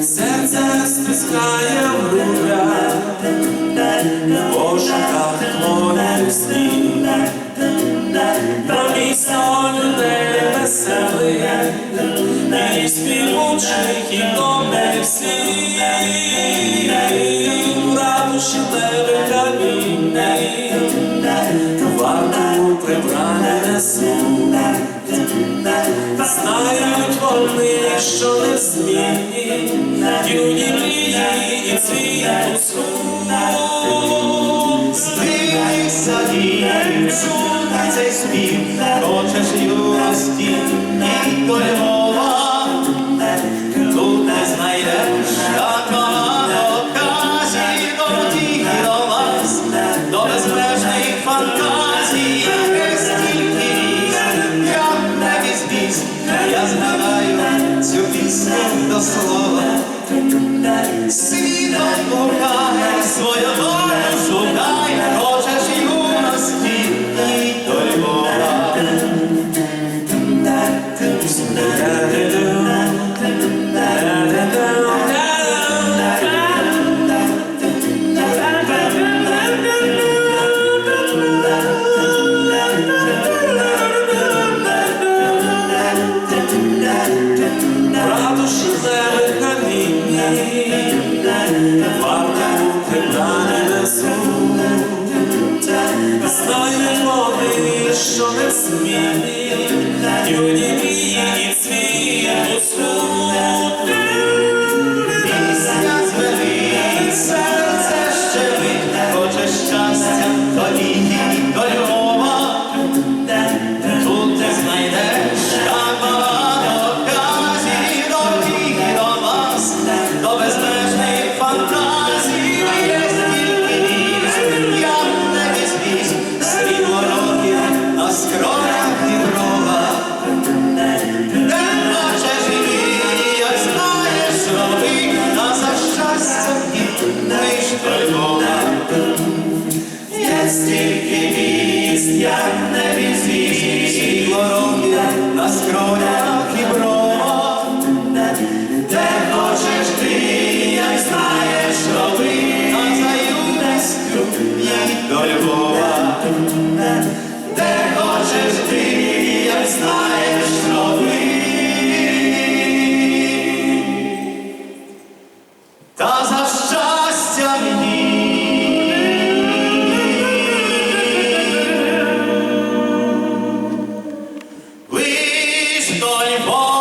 Серце стискає в грудях, в Співучих і добрих слів. Радощі тебе камінний, варту прибрання несуть. Знають вони, що не змінні, юні мрії і цвіту сну. Здивися, чуй цей спів, хочеш юності і до я згадаю цю пісню до слова. Світом гукає, свою Що не сміє, юні мрії і цвіє у як не візьмі воронне на скронях і бронне, де хочеш ти, як знаєш, роби, а заюнеську, як до любов. my fall.